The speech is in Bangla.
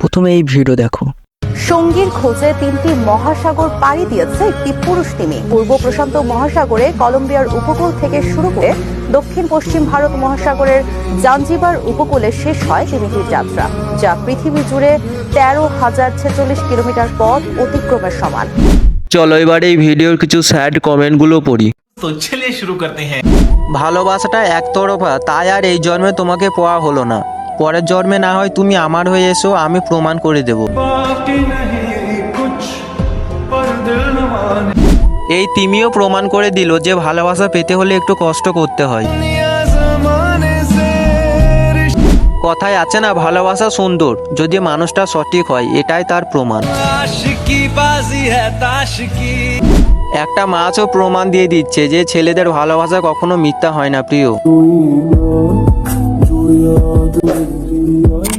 প্রথমে এই ভিডিও দেখো। সঙ্গীর খোঁজে তিনটি মহাসাগর পাড়ি দিয়েছে একটি পুরুষ তিমি পূর্ব প্রশান্ত মহাসাগরে কলম্বিয়ার উপকূল থেকে শুরু করে দক্ষিণ পশ্চিম ভারত মহাসাগরের জাঞ্জিবার উপকূলে শেষ হয় তিমিটির যাত্রা যা পৃথিবী জুড়ে তেরো হাজার ছেচল্লিশ কিলোমিটার পথ অতিক্রমের সমান। চলো এবার এই ভিডিওর কিছু স্যাড কমেন্টগুলো পড়ি। তো ছেলে শুরু করতে হ্যাঁ। ভালোবাসাটা একতরফা তাই আর এই জন্মে তোমাকে পাওয়া হলো না। পরের জন্মে না হয় তুমি আমার হয়ে এসো আমি প্রমাণ করে দেব। এই তিমিও প্রমাণ করে দিল যে ভালোবাসা পেতে হলে একটু কষ্ট করতে হয়। কথায় আছে না ভালোবাসা সুন্দর যদি মানুষটা সঠিক হয় এটাই তার প্রমাণ। একটা মাছও প্রমাণ দিয়ে দিচ্ছে যে ছেলেদের ভালোবাসা কখনো মিথ্যা হয় না প্রিয়। Dünyada bir